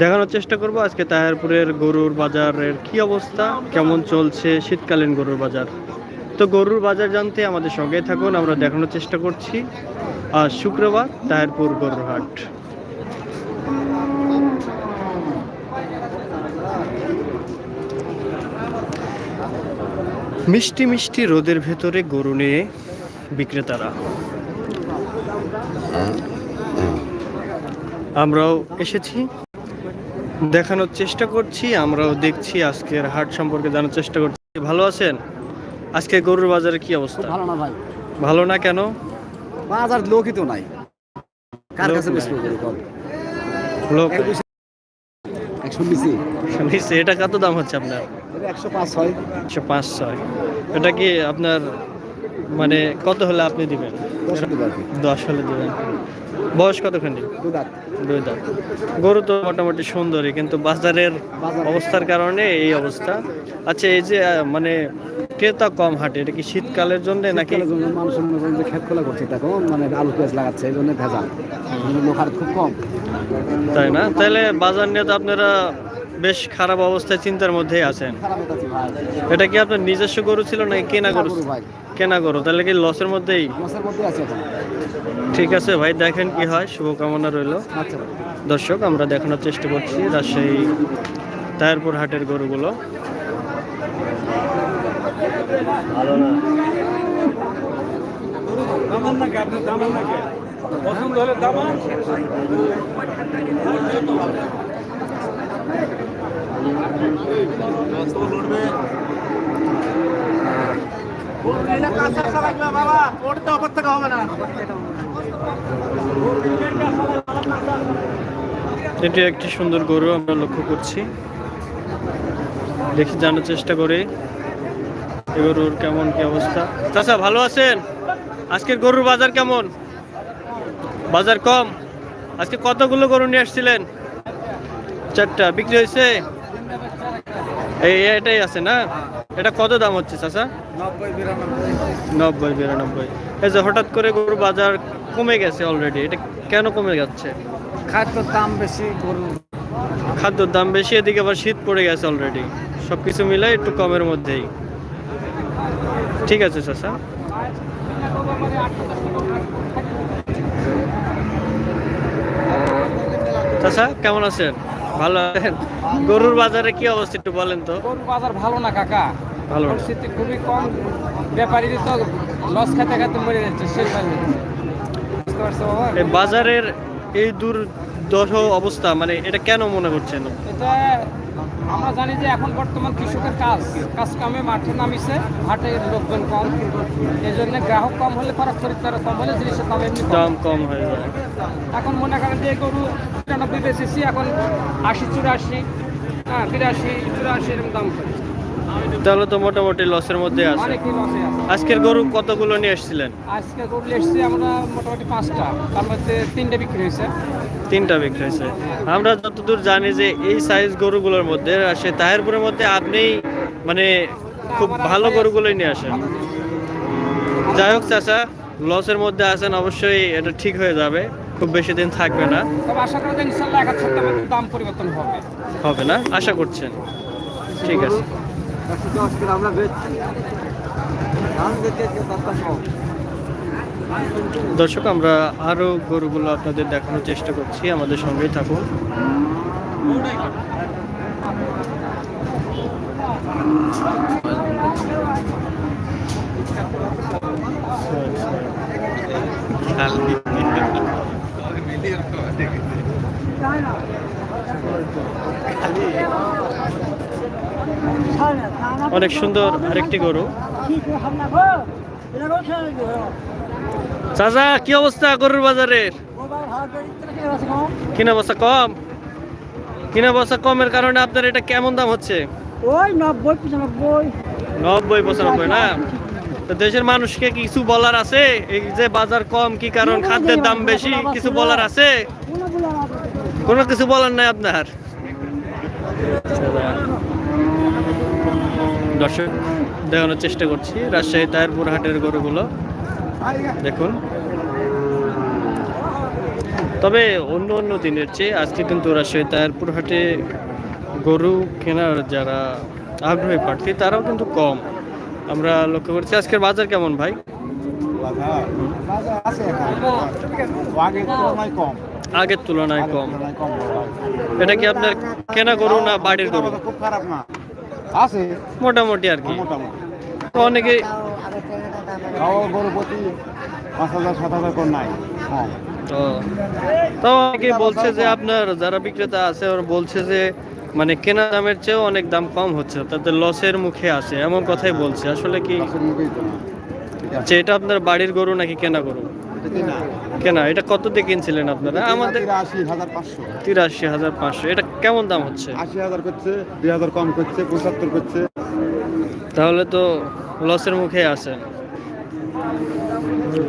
দেখানোর চেষ্টা করব। আজকে তাহেরপুরের গরুর বাজারের কি অবস্থা? কেমন চলছে শীতকালীন গরুর বাজার? তো গরুর বাজার জানতে আমাদের সঙ্গেই থাকুন, আমরা দেখানোর চেষ্টা করছি। আজ শুক্রবার, তাহেরপুর গরুর হাট মিষ্টি মিষ্টি রোদের ভেতরে গরু নিয়ে বিক্রেতারা। আমরাও এসেছি। দেখানোর চেষ্টা করছি আমরাও দেখছি আজকের হাট সম্পর্কে জানার চেষ্টা করছি। ভালো আছেন? আজকে গরুর বাজারে কি অবস্থা? ভালো না ভাই? ভালো না কেন? বাজার লোকই তো নাই। কার কাছে। বেচবো গরু কম লোক একশো এটা কত দাম হচ্ছে আপনার? একশো পাঁচ হয় একশো পাঁচ ছয়। এটা কি আপনার মানে কত হলে আপনি দিবেন? দশ হলে দিবেন। বয়স কতখানি? দুই দাঁত। গরু তো মোটামুটি সুন্দরই কিন্তু বাজারের অবস্থার কারণে এই অবস্থা। আচ্ছা এই যে মানে ক্রেতা কম হাটে এটা কি শীতকালের জন্য নাকি? শীতকালের জন্য মানুষ মনে করেন যে খেত খোলা করছে মানে আলু পেঁয়াজ লাগাচ্ছে এই জন্য ভেজাল। লোক খুব কম। তাই না? তাহলে বাজার নিয়ে তো আপনারা বেশ খারাপ অবস্থায় চিন্তার মধ্যেই আছেন। এটা কি আপনার নিজস্ব গরু ছিল না কেনা গরু? কেনা গরু। তাহলে কি লসের মধ্যেই? ঠিক আছে ভাই দেখেন কি হয়। শুভকামনা রইল। আচ্ছা দর্শক আমরা দেখানোর চেষ্টা করছি রাজশাহী তায়ারপুর হাটের গরুগুলো। এটি একটি সুন্দর গরু, আমরা লক্ষ্য করছি। দেখি জানার চেষ্টা করি এ গরুর কেমন কি অবস্থা। চাচা, ভালো আছেন? আজকের গরুর বাজার কেমন? বাজার কম? আজকে কতগুলো গরু নিয়ে আসছিলেন? চারটা, বিক্রি হয়েছে? এই এটাই আছে না? এটা কত দাম হচ্ছে চাচা? নব্বই বিরানব্বই। এই যে হঠাৎ করে গরুর বাজার কমে গেছে অলরেডি এটা কেন কমে যাচ্ছে? খাদ্যর দাম বেশি গরু খাদ্যর দাম বেশি এদিকে আবার শীত পড়ে গেছে অলরেডি সব কিছু মিলে একটু কমের মধ্যেই। ঠিক আছে চাচা। চাচা কেমন আছেন? ভালো আছেন? গরুর বাজারে কি অবস্থা একটু বলেন তো। গরুর বাজার ভালো না কাকা। ভালো। পরিস্থিতি খুবই কম। ব্যাপারী তো লস খেতে খেতে মরে যাচ্ছে শেষ হয়ে যাচ্ছে এই বাজারের এই দূর দশ অবস্থা মানে এটা কেন মনে করছেন? এটা আমরা জানি যে এখন বর্তমান কৃষকের কাজ কাজ কামে মাঠে নামিছে হাটে লোকজন কম। এই জন্য গ্রাহক কম হলে খরচ খরিদ্দার কম হলে জিনিসের দাম এমনি দাম কম হয়ে যায়। এখন মনে করেন যে গরু পঁচানব্বই বেচেছি এখন আশি চুরাশি হ্যাঁ বিরাশি চুরাশি এরকম দাম। তাহলে তো মোটামুটি লসের মধ্যে আছে। আজকের গরু কতগুলো নিয়ে এসেছিলেন? আজকে গরু এসছি আমরা মোটামুটি পাঁচটা। তার মধ্যে তিনটে বিক্রি হয়েছে। তিনটা বিক্রি হয়েছে। আমরা যতদূর জানি যে এই সাইজ গরুগুলোর মধ্যে সে তাহেরপুরের মধ্যে আপনি মানে খুব ভালো গরুগুলোই নিয়ে আসেন। যাই হোক চাচা লসের মধ্যে আছেন অবশ্যই এটা ঠিক হয়ে যাবে। খুব বেশি দিন থাকবে না। তবে আশা করি যে এক সপ্তাহের দাম পরিবর্তন হবে। হবে না? আশা করছেন। ঠিক আছে। একশো দশ করে আমরা বেচছি। দর্শক আমরা আরও গরুগুলো আপনাদের দেখানোর চেষ্টা করছি। আমাদের সঙ্গেই থাকুন। অনেক সুন্দর আরেকটি গরু। চাচা কি অবস্থা গরুর বাজারের কিনা বস্তা কম? কিনা বসা কমের কারণে আপনার এটা কেমন দাম হচ্ছে? ওই নব্বই পঁচানব্বই। নব্বই পঁচানব্বই না? তো দেশের মানুষকে কিছু বলার আছে? এই যে বাজার কম কি কারণ? খাদ্যের দাম বেশি কিছু বলার আছে? কোনো কিছু বলার নাই আপনার? দর্শক দেখানোর চেষ্টা করছি। রাজশাহী তায়ারপুর হাটের গরুগুলো। দেখুন। তবে অন্য অন্য দিনের চেয়ে আজকে কিন্তু রাজশাহী তায়ারপুর হাটে গরু কেনার যারা আগ্রহী প্রার্থী তারাও কিন্তু কম। আমরা লক্ষ্য করছি আজকের বাজার কেমন ভাই? আগের তুলনায় কম। এটা কি আপনার কেনা গরু না বাড়ির গরু? খুব খারাপ না। আছে। মোটামুটি আর কি। মোটামুটি। তো অনেকে তাও গরু প্রতি পাঁচ হাজার সাত হাজার করে নাই। হ্যাঁ তো তো অনেকে বলছে যে আপনার যারা বিক্রেতা আছে ওরা বলছে যে মানে কেনা দামের চেয়েও অনেক দাম কম হচ্ছে তাদের লসের মুখে আছে এমন কথাই বলছে। আসলে কি এটা আপনার বাড়ির গরু নাকি কেনা গরু? কেনা? এটা কত দিয়ে কিনছিলেন আপনারা? আমাদের আশি হাজার পাঁচশো। তিরাশি হাজার পাঁচশো। এটা কেমন দাম হচ্ছে? আশি হাজার করছে দুই হাজার কম করছে পঁচাত্তর করছে। তাহলে তো লসের মুখে আছে।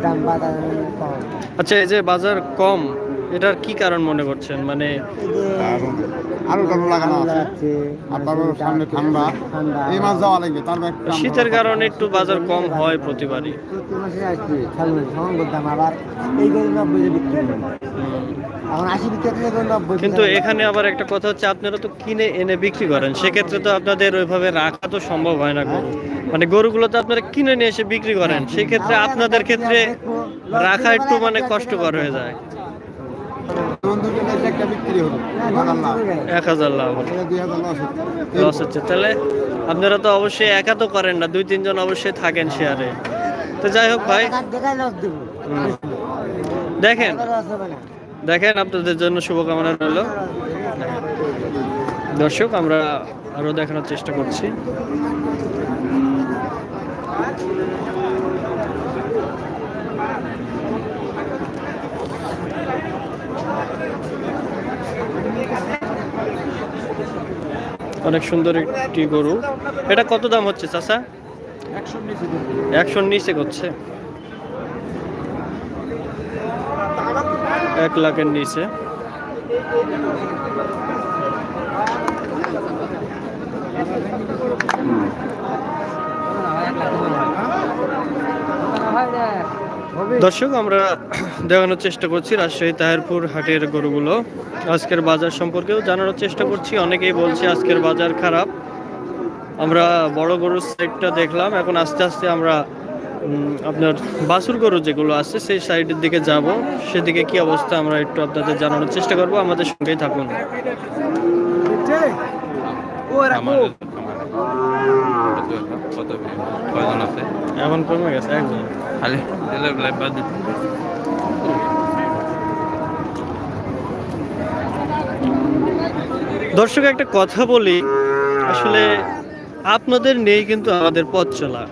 দাম বাজার কম। আচ্ছা এই যে বাজার কম এটার কি কারণ মনে করছেন? মানে আরও লাগানো আছে? তারপর সামনে ঠান্ডা। এই মাছ যাওয়া লাগবে দাম শীতের কারণে একটু বাজার কম হয় প্রতিবারই। চৈত্র মাসে আসবে দাম আবার এই গরু নব্বই বিক্রি এখন আশি বিক্রি নব্বই কিন্তু এখানে আবার একটা কথা হচ্ছে আপনারা তো কিনে এনে বিক্রি করেন। সেক্ষেত্রে তো আপনাদের ওইভাবে রাখা তো সম্ভব হয় না গরু। মানে গরুগুলো তো আপনারা কিনে নিয়ে এসে বিক্রি করেন। সেক্ষেত্রে আপনাদের ক্ষেত্রে রাখা একটু মানে কষ্টকর হয়ে যায় যেমন দুটো নিয়ে একটা বিক্রি হলো এক হাজার লাভ লস হচ্ছে। তাহলে আপনারা তো অবশ্যই একা তো করেন না দুই তিনজন অবশ্যই থাকেন শেয়ারে তো যাই হোক ভাই। দেখেন। দেখেন আপনাদের জন্য শুভকামনা রইল। দর্শক আমরা আরও দেখানোর চেষ্টা করছি। অনেক সুন্দর একটি গরু। এটা কত দাম হচ্ছে নিচে একশোর নিচে করছে এক লাখের নিচে। দর্শক আমরা দেখানোর চেষ্টা করছি রাজশাহী তাহেরপুর হাটের গরুগুলো। আজকের বাজার সম্পর্কেও জানানোর চেষ্টা করছি। অনেকেই বলছে আজকের বাজার খারাপ। আমরা বড় গরুর সাইডটা দেখলাম। এখন আস্তে আস্তে আমরা আপনার বাছুর গরু যেগুলো আছে সেই সাইডের দিকে যাব। সেদিকে কি অবস্থা আমরা একটু আপনাদের জানানোর চেষ্টা করব। আমাদের সঙ্গেই থাকুন। এখন কমে গেছে একজন। খালি দর্শক, একটা কথা বলি। আসলে আপনাদের নেই কিন্তু আমাদের পথ চলা।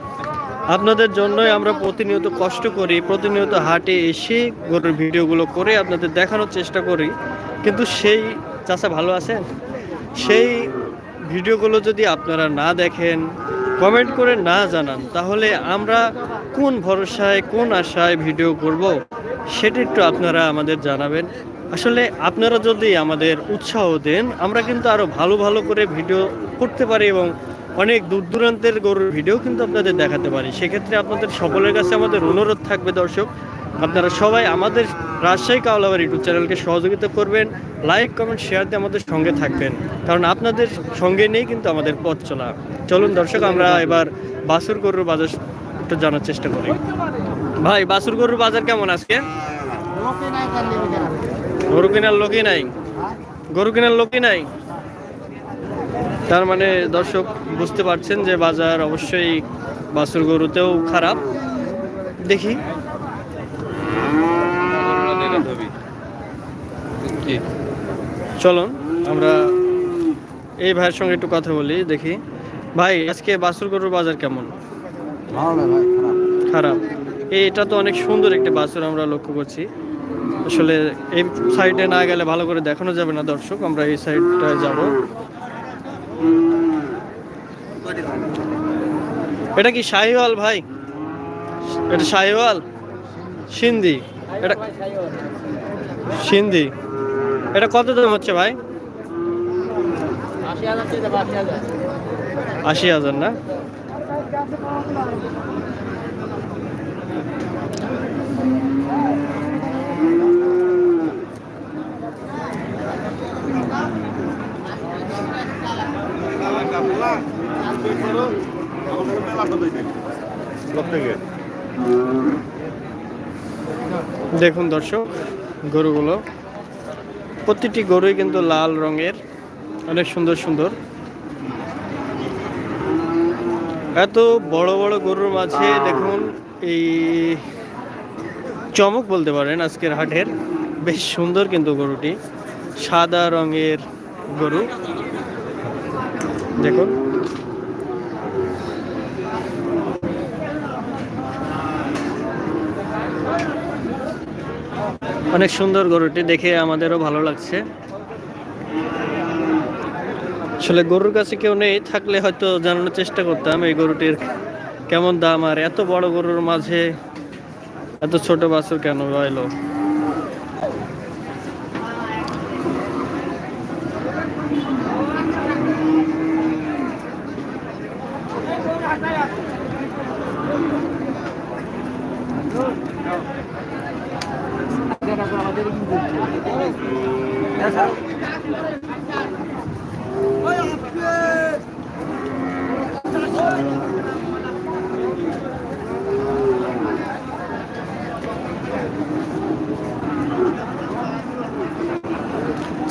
আপনাদের জন্যই আমরা প্রতিনিয়ত কষ্ট করি, প্রতিনিয়ত হাটে এসে গরুর ভিডিওগুলো করে আপনাদের দেখানোর চেষ্টা করি। কিন্তু সেই চাষা ভালো আছেন? সেই ভিডিওগুলো যদি আপনারা না দেখেন কমেন্ট করে না জানান, তাহলে আমরা কোন ভরসায়, কোন আশায় ভিডিও করব সেটি একটু আপনারা আমাদের জানাবেন। আসলে আপনারা যদি আমাদের উৎসাহ দেন, আমরা কিন্তু আরও ভালো ভালো করে ভিডিও করতে পারি এবং অনেক দূর দূরান্তের গরুর ভিডিও কিন্তু আপনাদের দেখাতে পারি। সেক্ষেত্রে আপনাদের সকলের কাছে আমাদের অনুরোধ থাকবে দর্শক আপনারা সবাই আমাদের রাজশাহী কাওলাবার ইউটিউব চ্যানেলকে সহযোগিতা করবেন, লাইক, কমেন্ট, শেয়ার দিয়ে আমাদের সঙ্গে থাকবেন। কারণ আপনাদের সঙ্গে নেই কিন্তু আমাদের পথ চলা। চলুন দর্শক, আমরা এবার বাসুর গরুর বাজার জানার চেষ্টা করি। ভাই, বাসুর গরুর বাজার কেমন আজকে? গরু কেনার লোকই নাই। গরু কেনার লোকই নাই। তার মানে দর্শক বুঝতে পারছেন যে বাজার অবশ্যই বাসুর গরুতেও খারাপ। দেখি। চলুন আমরা এই ভাইয়ের সঙ্গে একটু কথা বলি দেখি। ভাই আজকে বাসুর গরুর বাজার কেমন? খারাপ। এটা তো অনেক সুন্দর একটি বাছুর আমরা লক্ষ্য করছি। আসলে এই সাইডে না গেলে ভালো করে দেখানো যাবে না দর্শক আমরা এই সাইডটায় যাব। এটা কি শাহিওয়াল ভাই? এটা শাহিওয়াল? সিন্ধি। এটা সিন্ধি। এটা কত দাম হচ্ছে ভাই? আশি হাজার না? প্রত্যেকে। দেখুন দর্শক, গরুগুলো। প্রতিটি গরুই কিন্তু লাল রঙের, অনেক সুন্দর সুন্দর। এত বড় বড় গরুর মাঝে দেখুন এই চমক বলতে পারেন আজকের হাটের। বেশ সুন্দর কিন্তু গরুটি, সাদা রঙের গরু। দেখুন। অনেক সুন্দর গরুটি দেখে আমাদেরও ভালো লাগছে। আসলে গরুর কাছে কেউ নেই, থাকলে হয়তো জানানোর চেষ্টা করতাম এই গরুটির কেমন দাম আর এত বড় গরুর মাঝে এত ছোট বাছুর কেন এলো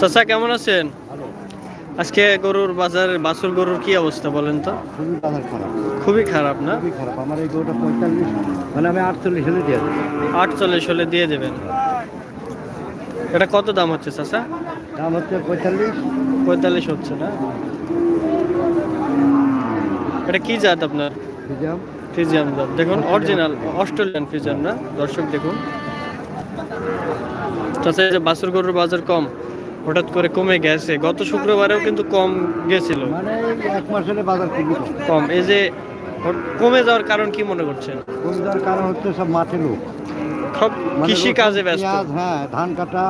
চাচা কেমন আছেন? আজকে গরুর বাজারের বাছুর গরুর কি অবস্থা বলেন তো? খুবই বাজার খারাপ। খুবই খারাপ না? খুবই খারাপ। আমার এই গরুটা পঁয়তাল্লিশ মানে আমি আটচল্লিশ হলে দিয়ে দেবো। আটচল্লিশ হলে দিয়ে দেবেন। এটা কত দাম হচ্ছে চাচা? দাম হচ্ছে পঁয়তাল্লিশ। পঁয়তাল্লিশ হচ্ছে না? এটা কি জাত আপনার? বুঝলাম ফিজিয়াম জাত। দেখুন অরিজিনাল অস্ট্রেলিয়ান ফিজিয়াম না? দর্শক দেখুন। চাচা যে বাছুর গরুর বাজার কম। হঠাৎ করে কমে গেছে। গত শুক্রবারেও কিন্তু কম গেছিল। মানে এক মাস হলে বাজার খুবই কম। এই যে কমে যাওয়ার কারণ কি মনে করছেন? কমে যাওয়ার কারণ হচ্ছে সব মাঠে লোক। সব মানে কৃষি কাজে ব্যস্ত। হ্যাঁ ধান কাটা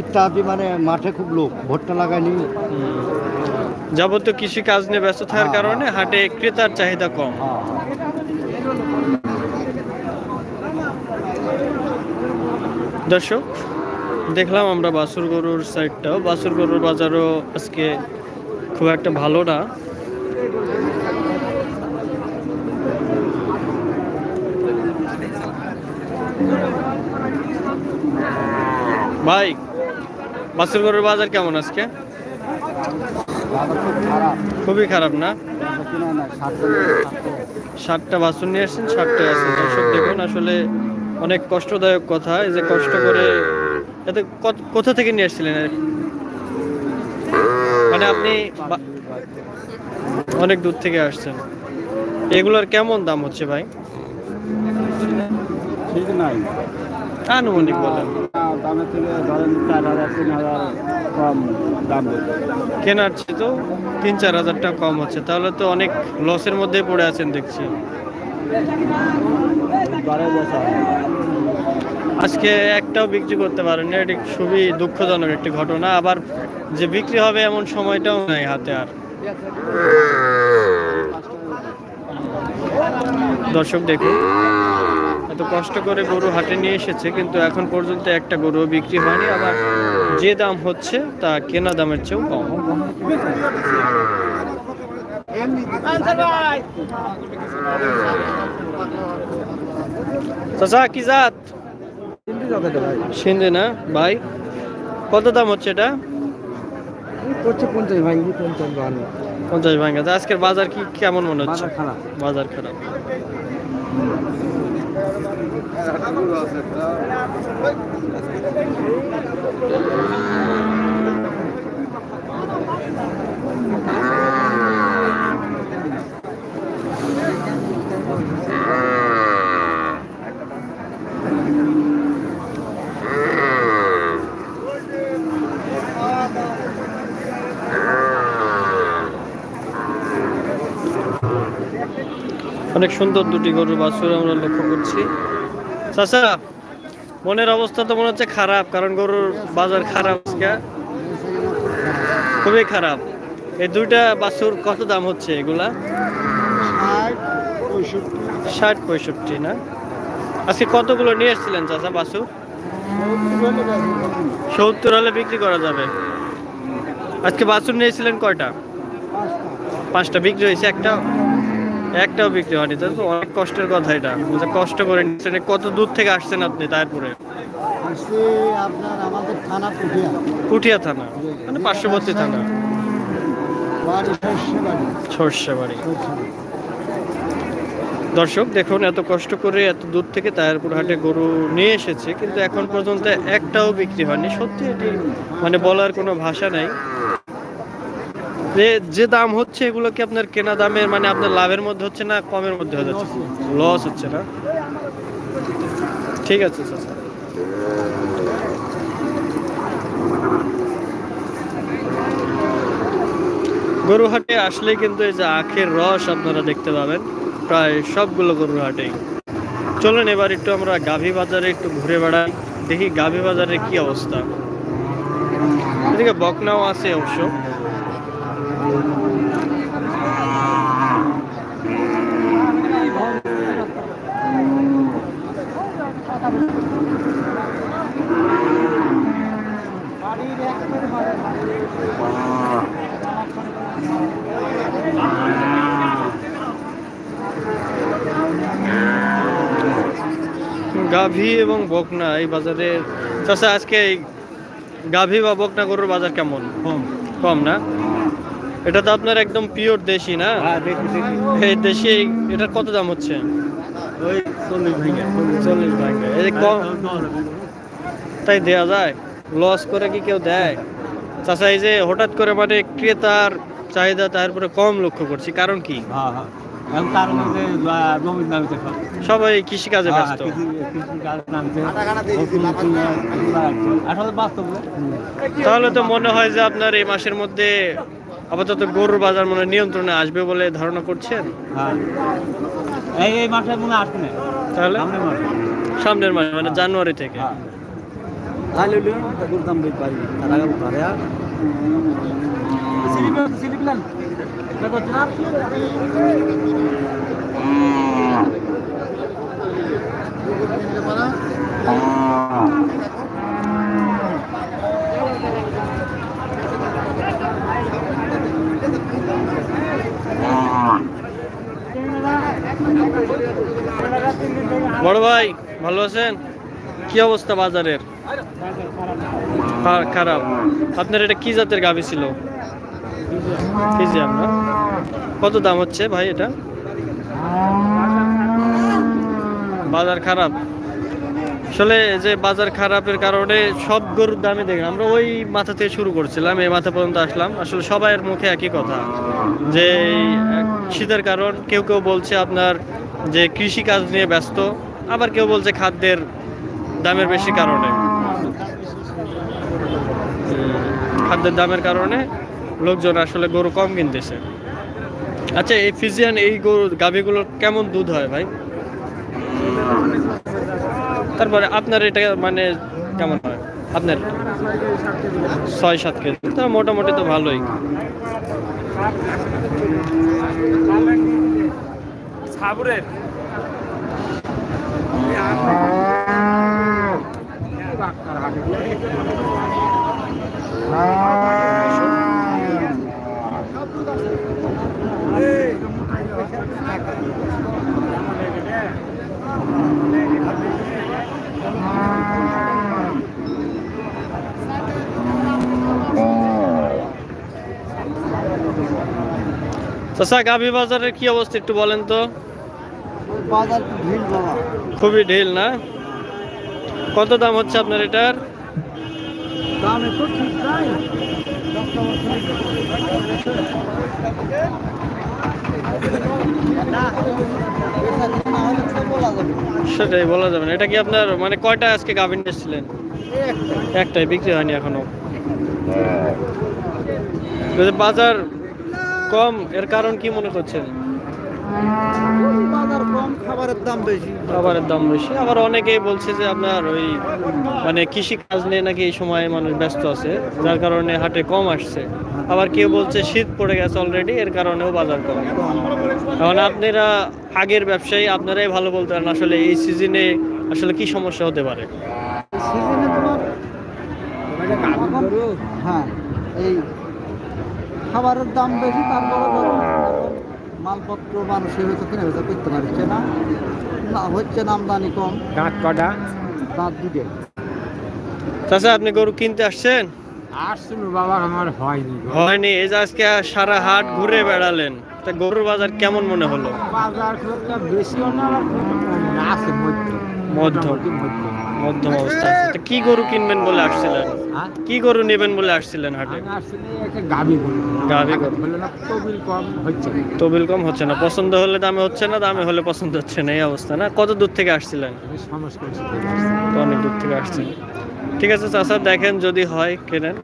ইত্যাদি মানে মাঠে খুব লোক। ভুট্টা লাগায়নি। যাবতীয় কৃষি কাজ নিয়ে ব্যস্ত থাকার হ্যাঁ, কারণে হাটে ক্রেতার চাহিদা কম। হ্যাঁ। দর্শক দেখলাম আমরা বাসুর গরুর সাইডটাও বাসুর গরুর বাজারও আজকে খুব একটা ভালো না। ভাই, বাসুর গরুর বাজার কেমন আজকে? খুবই খারাপ না? ষাটটা বাছুর নিয়ে আসছেন আছে। দর্শক, দেখুন, আসলে অনেক কষ্টদায়ক কথা। এই যে কষ্ট করে এতে কোথা থেকে নিয়ে আসছিলেন? মানে আপনি অনেক দূর থেকে আসছেন। এগুলোর কেমন দাম হচ্ছে ভাই? ঠিক নাই। আনুমানিক বলেন। দামের থেকে ধরেন চার হাজার তিন হাজার কম দাম কেনার চেয়ে তো তিন চার হাজার টাকা কম হচ্ছে। তাহলে তো অনেক লসের মধ্যে পড়ে আছেন দেখছি। বারো বছর। আজকে একটাও বিক্রি করতে পারেন এটি খুবই দুঃখজনক একটি ঘটনা। আবার যে বিক্রি হবে এমন সময়টাও নাই হাতে আর। দর্শক দেখুন, এত কষ্ট করে গরু হাটে নিয়ে এসেছে, কিন্তু এখন পর্যন্ত একটা গরু বিক্রি হয়নি। আবার যে দাম হচ্ছে, তা কেনা দামের চেয়েও কম। চাচা, কি জাত? সিন্ধে না? ভাই কত দাম হচ্ছে এটা? করছে পঞ্চাশ পঞ্চাশ ভাঙা। আজকের বাজার কি কেমন মনে হচ্ছে? বাজার খারাপ। বাজার খারাপ। অনেক সুন্দর দুটি গরুর বাছুর আমরা লক্ষ্য করছি। চাচা, মনের অবস্থা তো মনে হচ্ছে খারাপ, কারণ গরুর বাজার খারাপ খুবই খারাপ। এই দুইটা বাছুর কত দাম হচ্ছে এগুলা? ষাট পঁয়ষট্টি। না? আজকে কতগুলো নিয়ে এসেছিলেন চাচা বাছুর? সত্তর হলে বিক্রি করা যাবে। আজকে বাছুর নিয়েছিলেন কয়টা? পাঁচটা। বিক্রি হয়েছে একটা? একটাও বিক্রি হয়নি। তো অনেক কষ্টের কথা এটা। বুঝে কষ্ট করে নিচ্ছেন। কত দূর থেকে আসছেন আপনি তারপরে? আপনার আমাদের থানা পুঠিয়া। পুঠিয়া থানা। মানে পার্শ্ববর্তী থানা। বাড়ি। সর্ষে বাড়ি। দর্শক দেখুন এত কষ্ট করে এত দূর থেকে তায়ারপুর হাটে গরু নিয়ে এসেছে কিন্তু এখন পর্যন্ত একটাও বিক্রি হয়নি। সত্যি এটি মানে বলার কোনো ভাষা নাই। যে যে দাম হচ্ছে এগুলো কি আপনার কেনা দামের মানে আপনার লাভের মধ্যে হচ্ছে না কমের মধ্যে হয়ে যাচ্ছে? লস হচ্ছে না? ঠিক আছে চাচা গরু হাটে আসলেই কিন্তু এই যে আখের রস আপনারা দেখতে পাবেন, প্রায় সবগুলো গরুর হাটেই চলুন এবার একটু আমরা গাভী বাজারে একটু ঘুরে বেড়াই, দেখি গাভী বাজারের কি অবস্থা। এদিকে বকনাও আছে অবশ্য। গাভী এবং বকনা এই বাজারে চাষা আজকে এই গাভী বা বকনা গরুর বাজার কেমন? কম। কম না? এটা তো আপনার একদম পিওর দেশি না? হ্যাঁ এই দেশি এটার কত দাম হচ্ছে? চল্লিশ ভাঙ্গে এই তাই দেয়া যায়? লস করে কি কেউ দেয়? চাষা এই যে হঠাৎ করে মানে ক্রেতার চাহিদা তারপরে কম লক্ষ্য করছি কারণ কি? হ্যাঁ হ্যাঁ। সবাই কৃষি কাজে হ্যাঁ, ব্যস্ত। তাহলে তো মনে হয় যে আপনার এই মাসের মধ্যে আপাতত গরুর বাজার মনে নিয়ন্ত্রণে আসবে বলে ধারণা করছেন? হ্যাঁ। এই এই মাসে মনে আসবে। তাহলে? সামনের মাসে। মানে জানুয়ারি থেকে। হ্যাঁ। তাহলে লিও না, তা গরুর দাম বেশি বাড়বে। তার আগে বাড়ে ভাই, ভালো আছেন? কি অবস্থা বাজারের? খারাপ। আপনার এটা কি জাতের গাভি ছিল? কত দাম হচ্ছে ভাই এটা? বাজার খারাপ। আসলে যে বাজার খারাপের কারণে সব গরুর দামে দেখলাম। আমরা ওই মাথা থেকে শুরু করছিলাম, এই মাথা পর্যন্ত আসলাম। আসলে সবাইয়ের মুখে একই কথা, যে শীতের কারণ, কেউ কেউ বলছে আপনার যে কৃষি কাজ নিয়ে ব্যস্ত, আবার কেউ বলছে খাদ্যের দামের বেশি কারণে। খাদ্যের দামের কারণে লোকজন আসলে গরু কম কিনতেছে। আচ্ছা এই ফিজিয়ান এই গরু, গাভীগুলোর কেমন দুধ হয় ভাই? তারপরে আপনার এটা মানে কেমন হয়? আপনার ছয় সাত কেজি। তা মোটামুটি তো ভালোই। সাবরের। চাচা গাভী বাজারের কি অবস্থা একটু বলেন তো। খুবই ঢিল না? কত দাম হচ্ছে আপনার এটার? সেটাই বলা যাবে না। এটা কি আপনার মানে কয়টা আজকে গাভিন এসেছিলেন একটাই বিক্রি হয়নি এখনও। বাজার কম এর কারণ কি মনে করছেন? বাজার কম খাবারের দাম বেশি। খাবারের দাম বেশি। আবার অনেকেই বলছে যে আপনার ওই মানে কৃষি কাজ নিয়ে নাকি এই সময় মানুষ ব্যস্ত আছে যার কারণে হাটে কম আসছে। আবার কেউ বলছে শীত পড়ে গেছে অলরেডি এর কারণেও বাজার কম। এখন আপনারা আগের ব্যবসায়ী আপনারাই ভালো বলতে পারেন আসলে এই সিজনে আসলে কি সমস্যা হতে পারে? সিজনে তোমার হ্যাঁ এই খাবারের দাম বেশি তারপরে ধরুন মালপত্র মানুষের হয়তো কিনে হয়তো করতে পারছে না। না হচ্ছে না আমদানি কম। দাঁত কটা? দাঁত দুটে। চাচা আপনি গরু কিনতে আসছেন? আসছিল বাবা আমার হয়নি হয়নি এই যে আজকে সারা হাট ঘুরে বেড়ালেন। তা গরুর বাজার কেমন মনে হলো? বাজার বেশিও না আছে। মধ্যম অবস্থা আছে। তা কি গরু কিনবেন বলে আসছিলেন? হ্যাঁ? কি গরু নেবেন বলে আসছিলেন হাটে? গাভী গরু। তবিল কম হচ্ছে। না। তবিল কম হচ্ছে না। পছন্দ হলে দামে হচ্ছে না দামে হলে পছন্দ হচ্ছে না। এই অবস্থা না? কত দূর থেকে আসছিলেন? অনেক দূর থেকে আসছেন। ঠিক আছে চাচা দেখেন যদি হয় কেনেন।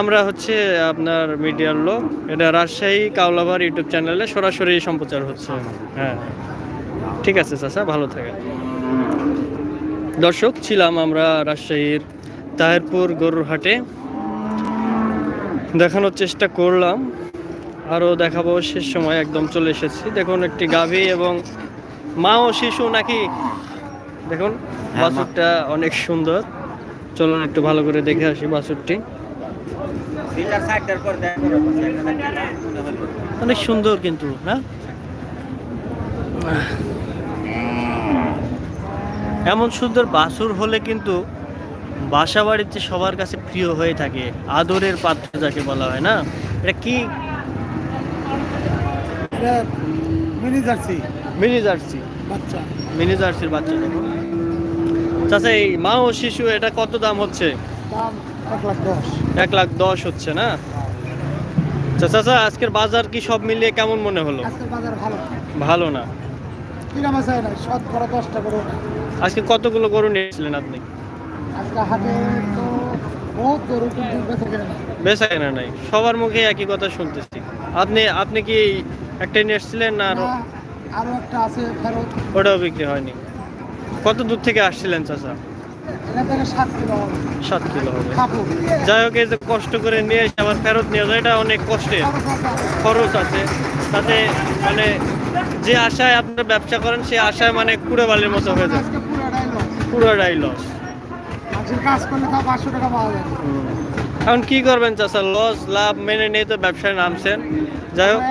আমরা হচ্ছে আপনার মিডিয়ার লোক। এটা রাজশাহী কাউলাবার ইউটিউব চ্যানেলে সরাসরি সম্প্রচার হচ্ছে। হ্যাঁ। ঠিক আছে চাচা ভালো থাকেন। দর্শক ছিলাম আমরা রাজশাহীর তাহেরপুর গরুর হাটে। দেখানোর চেষ্টা করলাম। আরও দেখাবো শেষ সময় একদম চলে এসেছি। দেখুন একটি গাভী এবং মা ও শিশু নাকি? দেখুন বাছুরটা অনেক সুন্দর। চলুন একটু ভালো করে দেখে আসি বাছুরটি। অনেক সুন্দর কিন্তু হ্যাঁ এমন সুন্দর বাছুর হলে কিন্তু বাসা বাড়িতে সবার কাছে প্রিয় হয়ে থাকে আদরের পাত্র যাকে বলা হয় না? এটা কি? Mini jersey. Mini jersey. বাচ্চা। মিনি জার্সির বাচ্চা দেখুন চাচা এই মা ও শিশু এটা কত দাম হচ্ছে? এক লাখ দশ। হচ্ছে না? আচ্ছা চাচা আজকের বাজার কি সব মিলিয়ে কেমন মনে হলো? ভালো। না। কিরামা চাই না শত করে দশটা করে আজকে কতগুলো গরু নিয়েছিলেন আপনি? আজকে হাটে তো বহুত গরু কিন্তু বেঁচে কেনে বেচা কেনা নাই। সবার মুখে একই কথা শুনতেছি। আপনি আপনি কি একটাই নিয়ে এসেছিলেন না আরও আরও একটা আছে ফেরত। ওটাও বিক্রি হয়নি? কত দূর থেকে আসছিলেন চাচা? সাত কিলো হবে। যাই হোক এই যে কষ্ট করে নিয়ে এসে আবার ফেরত নিয়ে যায় এটা অনেক কষ্টের খরচ আছে। তাতে মানে যে আশায় আপনারা ব্যবসা করেন সেই আশায় মানে কুড়ে বালির মতো হয়ে যায়। পুরোটাই লস। লস কাজ করলে তাও পাঁচশো টাকা পাওয়া যায়। এখন কি করবেন চাচা? লস লাভ মেনে নিয়ে তো ব্যবসায় নামছেন। যাই হোক।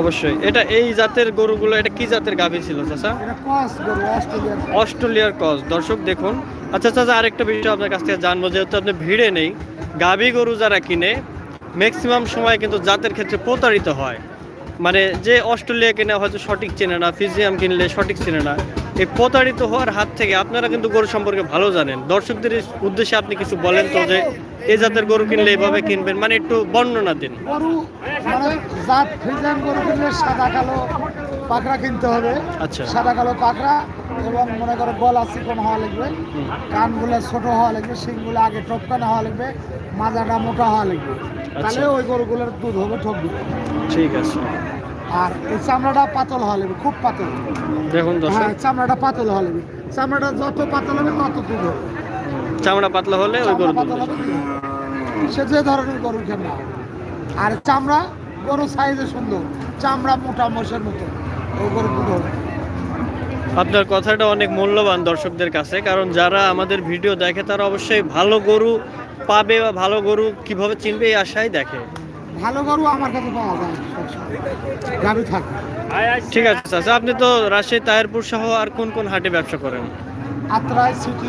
অবশ্যই। এটা এই জাতের গরুগুলো এটা কি জাতের গাভী ছিল অস্ট্রেলিয়ার অস্ট্রেলিয়ার কস। দর্শক দেখুন। আচ্ছা চাচা আরেকটা বিষয় আপনার কাছ থেকে জানব যেহেতু আপনি ভিড়ে নেই গাভী গরু যারা কিনে ম্যাক্সিমাম সময় কিন্তু জাতের ক্ষেত্রে প্রতারিত হয়। মানে যে অস্ট্রেলিয়া কেনা হয়তো সঠিক চেনে না ফিজিয়াম কিনলে সঠিক চেনে না এই প্রতারিত হওয়ার হাত থেকে আপনারা কিন্তু গরু সম্পর্কে ভালো জানেন। দর্শকদের উদ্দেশ্যে আপনি কিছু বলেন তো যে এই জাতের গরু কিনলে এভাবে কিনবেন মানে একটু বর্ণনা দিন। গরু মানে জাত ফিজিয়াম গরু কিনলে সাদা কালো পাকড়া কিনতে হবে। আচ্ছা। সাদা কালো পাকড়া এবং মনে করো গলা চিকন হওয়া লাগবে কানগুলো ছোট হওয়া লাগবে শিংগুলো আগে টপকানো হওয়া লাগবে মাজাটা মোটা হওয়া লাগবে। তাহলে ওই গরুগুলোর দুধ হবে ঠকবে ঠিক আছে। আর এই চামড়াটা পাতল হওয়া লাগবে খুব পাতল। দেখুন হ্যাঁ চামড়াটা পাতল হওয়া লাগবে। চামড়াটা যত পাতল হবে তত দুধ হবে। চামড়া পাতলা হলে ওই গরু দুধ সে যে ধরনের গরু কেন। আর চামড়া গরু সাইজে সুন্দর। চামড়া মোটা মোষের মতো। ওই গরু দুধ হবে। আপনার কথাটা অনেক মূল্যবান দর্শকদের কাছে কারণ যারা আমাদের ভিডিও দেখে তারা অবশ্যই ভালো গরু পাবে বা ভালো গরু কীভাবে চিনবে এই আশাই দেখে। ভালো গরু আমার কাছে পাওয়া যায় গাড়ি থাকে। ঠিক আছে চাচা আপনি তো রাজশাহী তাহেরপুর সহ আর কোন কোন হাটে ব্যবসা করেন? আত্রাই সিটি।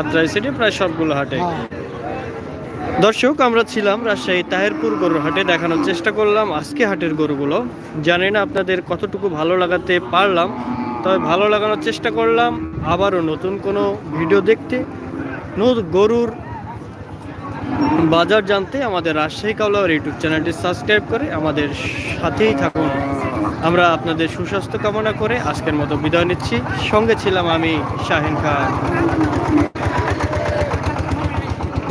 আত্রাই সিটি প্রায় সবগুলো হাটে। হ্যাঁ। দর্শক আমরা ছিলাম রাজশাহী তাহেরপুর গরুর হাটে দেখানোর চেষ্টা করলাম আজকে হাটের গরুগুলো। জানি না আপনাদের কতটুকু ভালো লাগাতে পারলাম। তবে ভালো লাগানোর চেষ্টা করলাম। আবারও নতুন কোনো ভিডিও দেখতে। নতুন গরুর বাজার জানতে আমাদের রাজশাহী কাউলার ইউটিউব চ্যানেলটি সাবস্ক্রাইব করে আমাদের সাথেই থাকুন। আমরা আপনাদের সুস্বাস্থ্য কামনা করে আজকের মতো বিদায় নিচ্ছি। সঙ্গে ছিলাম আমি শাহিন খান।